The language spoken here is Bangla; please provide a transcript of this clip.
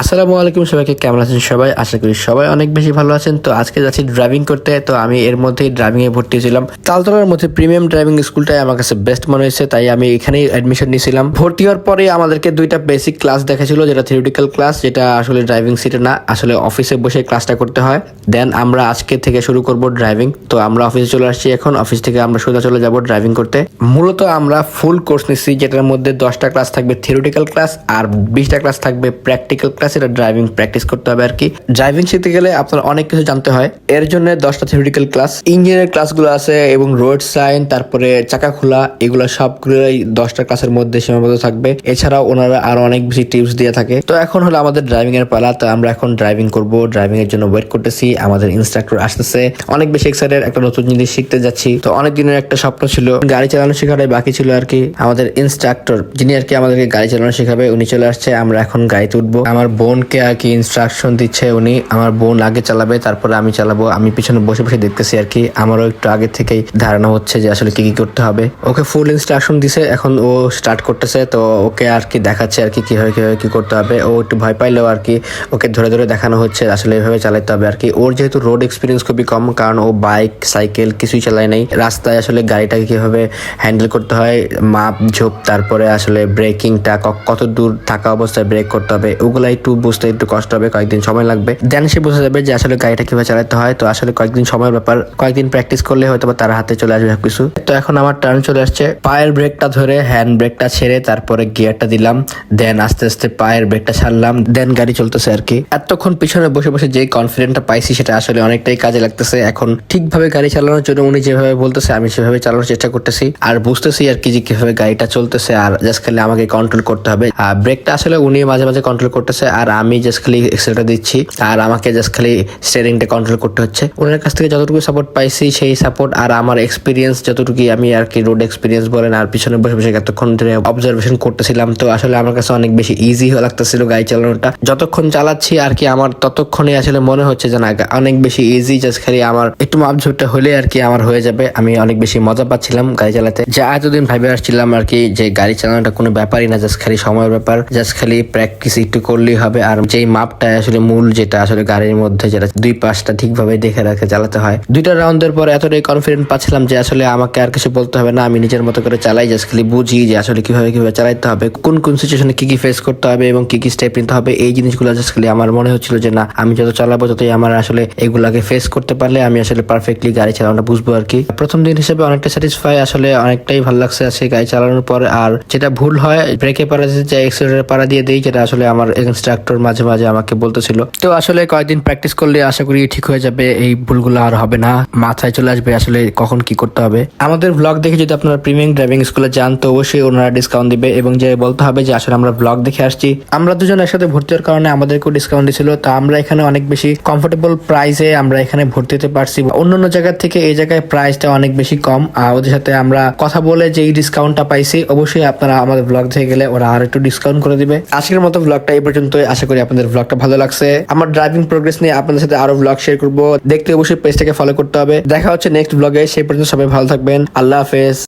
আসসালামু আলাইকুম সবাইকে, কেমন আছেন সবাই? আশা করি সবাই অনেক বেশি ভালো আছেন। তো আজকে যাচ্ছি ড্রাইভিং করতে, তো আমি এর মধ্যেই ড্রাইভিং এ ভর্তি ছিলাম। তালতলার মধ্যে প্রিমিয়াম ড্রাইভিং স্কুলটাই আমার কাছে বেস্ট মনে হয়েছে, তাই আমি এখানেই অ্যাডমিশন নিয়েছিলাম। ভর্তি হওয়ার পরে আমাদেরকে দুইটা বেসিক ক্লাস দেখাছিল যেটা থিওরিটিক্যাল ক্লাস যেটা আসলে ড্রাইভিং সিটে না, আসলে অফিসে বসে ক্লাসটা করতে হয়। দেন আমরা আজকে থেকে শুরু করব ড্রাইভিং তো আমরা অফিসে চলে আসছি এখন অফিস থেকে আমরা সোজা চলে যাব ড্রাইভিং করতে। মূলত আমরা ফুল কোর্স নিচ্ছি, যেটার মধ্যে দশটা ক্লাস থাকবে থিওরিটিক্যাল ক্লাস আর বিশটা ক্লাস থাকবে প্র্যাকটিক্যাল ক্লাস এটা ড্রাইভিং প্র্যাকটিস করতে হবে আর কি। ড্রাইভিং শিখতে গেলে আপনার অনেক কিছু জানতে হয়। এর জন্য দশটা থিওরিটিক্যাল ক্লাস ইঞ্জিনের ক্লাসগুলো আছে এবং রোড সাইন তারপরে চাকা খোলা, এগুলো সবগুলোই দশটা ক্লাসের মধ্যে সীমাবদ্ধ থাকবে। এছাড়াও ওনারা আরও অনেক বেশি টিপস দিয়ে থাকে। তো এখন হলো আমাদের ড্রাইভিং এর পালা, তো আমরা এখন ড্রাইভিং করব। ড্রাইভিং এর জন্য ওয়েট করতেছি, আমাদের ইনস্ট্রাক্টর আসতেছে। অনেক বেশি এক্সাইটেড একটা নতুন জিনিস শিখতে যাচ্ছি। তো অনেক দিনের একটা স্বপ্ন ছিল, গাড়ি চালানো শেখাটাই বাকি ছিল আর কি। আমাদের ইনস্ট্রাক্টর যিনি আর কি আমাদেরকে গাড়ি চালানো শেখাবে, উনি চলে আসছে, আমরা এখন গাড়িতে উঠবো। আমার বোনকে আর কি ইনস্ট্রাকশন দিচ্ছে উনি, আমার বোন আগে চালাবে, তারপরে আমি চালাবো। আমি পিছনে বসে বসে দেখতেছি আর কি, আমারও একটু আগে থেকেই ধারণা হচ্ছে যে আসলে কি কি করতে হবে। ওকে ফুল ইনস্ট্রাকশন দিছে, এখন ও স্টার্ট করতেছে, তো ওকে আর কি দেখাচ্ছে আর কি কীভাবে কীভাবে কি করতে হবে। ও একটু ভয় পাইলেও আর কি ওকে ধরে ধরে দেখানো হচ্ছে আসলে এভাবে চালাতে হবে আর কি। ওর যেহেতু রোড এক্সপিরিয়েন্স খুবই কম, কারণ ও বাইক সাইকেল কিছুই চালায় নাই। রাস্তায় আসলে গাড়িটাকে কীভাবে হ্যান্ডেল করতে হয়, মাপ, ঝোপ, তারপরে আসলে ব্রেকিংটা কত দূর থাকা অবস্থায় ব্রেক করতে হবে ওগুলো একটু বুঝতে একটু কষ্ট হবে, কয়েকদিন সময় লাগবে। দেন সে বোঝা যাবে যে আসলে গাড়িটা কীভাবে চালাতে হয়। তো আসলে কয়েকদিন সময়ের ব্যাপার, কয়েকদিন প্র্যাকটিস করলে হয়তো বা তার হাতে চলে আসবে সবকিছু। তো এখন আমার টার্ন চলে আসছে। পায়ের ব্রেকটা ধরে হ্যান্ড ব্রেকটা ছেড়ে তারপরে গিয়ারটা দিলাম। দেন আস্তে আস্তে পায়ের ব্রেকটা ছাড়লাম। দেন গাড়ি চলতেছে আর কি। এতক্ষণ পিছনে বসে বসে যে কনফিডেন্টটা পাইছি সেটা আসলে অনেকটাই কাজে লাগতেছে। এখন ঠিকভাবে গাড়ি চালানোর জন্য উনি যেভাবে বলতেছে, আমি সেভাবে চালানোর চেষ্টা করতেছি। আর বুঝতেছি আর কি যে কীভাবে গাড়িটা চলতেছে। আর জাস্ট খালি আমাকে কন্ট্রোল করতে হবে। আর ব্রেকটা আসলে উনি মাঝে মাঝে কন্ট্রোল করতেছে। আর আমি জাস্ট খালি এক্সেলটা দিচ্ছি, আর আমাকে জাস্ট খালি স্টিয়ারিংটা কন্ট্রোল করতে হচ্ছে। ওনার কাছ থেকে যতটুকু সাপোর্ট পাইছি, সেই সাপোর্ট আর আমার এক্সপিরিয়েন্স যতটুকু আমি আর কি রোড এক্সপিরিয়েন্স বলেন, আর পিছনে বসে বসে এতক্ষণ ধরে অবজারভেশন করতেছিলাম, তো আসলে আমার কাছে অনেক বেশি ইজি হয়ে লাগতেছিল গাড়ি চালানোটা। যতক্ষণ চালাচ্ছি আর কি আমার ততক্ষণে আসলে মনে হচ্ছে যে না, অনেক বেশি ইজি জাস্ট খালি আমার একটু মাপঝোপটা হলে আর কি আমার হয়ে যাবে। আমি অনেক বেশি মজা পাচ্ছিলাম গাড়ি চালাতে। যা এতদিন ভাবে আসছিলাম আর কি যে গাড়ি চালানোটা কোনো ব্যাপারই না জাস্ট খালি সময়ের ব্যাপার জাস্ট খালি প্র্যাকটিস একটু করলেই হবে। আর যেই মাপটা আসলে মূল যেটা আসলে গাড়ির মধ্যে যেটা দুই পাশটা ঠিকভাবে দেখে রাখে, চালাতে হয়। দুইটা রাউন্ডের পর এতটাই কনফিডেন্ট পাচ্ছিলাম যে আসলে আমাকে আর কিছু বলতে হবে না। আমি নিজের মতো করে চালাই জাস্ট খালি বুঝি যে আসলে কীভাবে কীভাবে চালাতে হবে, কোন কোন সিচুয়েশনে কি কি ফেস করতে হবে এবং কি কি স্টেপ নিতে হবে। এই জিনিসগুলো জাস্ট খালি আমার মনে হচ্ছিল যে না, আমি যত চালাবো ততই আমার আসলে এগুলাকে ফেস করতে পারলে আমি আসলে পারফেক্টলি গাড়ি চালানোটা বুঝব আর কি। প্রথম দিন হিসেবে অনেকটা স্যাটিসফাই আসলে অনেকটাই ভালো লাগছে আজকে গাড়ি চালানোর পর। আর যেটা ভুল হয় ব্রেকে পারা যে এক্সেলেটার পারা দিয়ে দেই, যেটা আসলে আমার ইনস্ট্রাক্টর মাঝে মাঝে আমাকে বলতেছিল, তো আসলে কয়েকদিন প্র্যাকটিস করলে আশা করি ঠিক হয়ে যাবে, এই ভুলগুলো আর হবে না, মাথায় চলে আসবে আসলে কখন কি করতে হবে? আমাদের ব্লগ দেখে যদি আপনারা প্রিমিয়াম ড্রাইভিং স্কুলে যান, তো অবশ্যই ওনারা ডিসকাউন্ট দিবে এবং যে বলতে হবে যে, আসলে আমরা ব্লগ দেখে আসছি। আমরা দুজন একসাথে ভর্তি হওয়ার কারণে আমাদেরকেও ডিসকাউন্ট দিছিল, তো আমরা এখানে অনেক বেশি কমফোর্টেবল প্রাইসে আমরা এখানে ভর্তি হতে পারছি। অন্য অন্য জায়গার থেকে এই জায়গায় প্রাইসটা অনেক বেশি কম, আর ওদের সাথে আমরা কথা বলে যে, এই ডিসকাউন্টটা পাইছি, অবশ্যই আপনারা আমাদের ব্লগ থেকে গেলে ওরা আর একটু ডিসকাউন্ট করে দিবে। আজকের মতো ব্লগটা এই পর্যন্ত আশা করি আপনাদের ব্লগটা ভালো লাগছে। আমার ড্রাইভিং প্রোগ্রেস নিয়ে আপনাদের সাথে আরও ব্লগ শেয়ার করব। দেখতে অবশ্যই পেজটাকে ফলো করতে হবে। দেখা হচ্ছে নেক্সট ব্লগে সেই পর্যন্ত সবাই ভালো থাকবেন। আল্লাহ হাফেজ।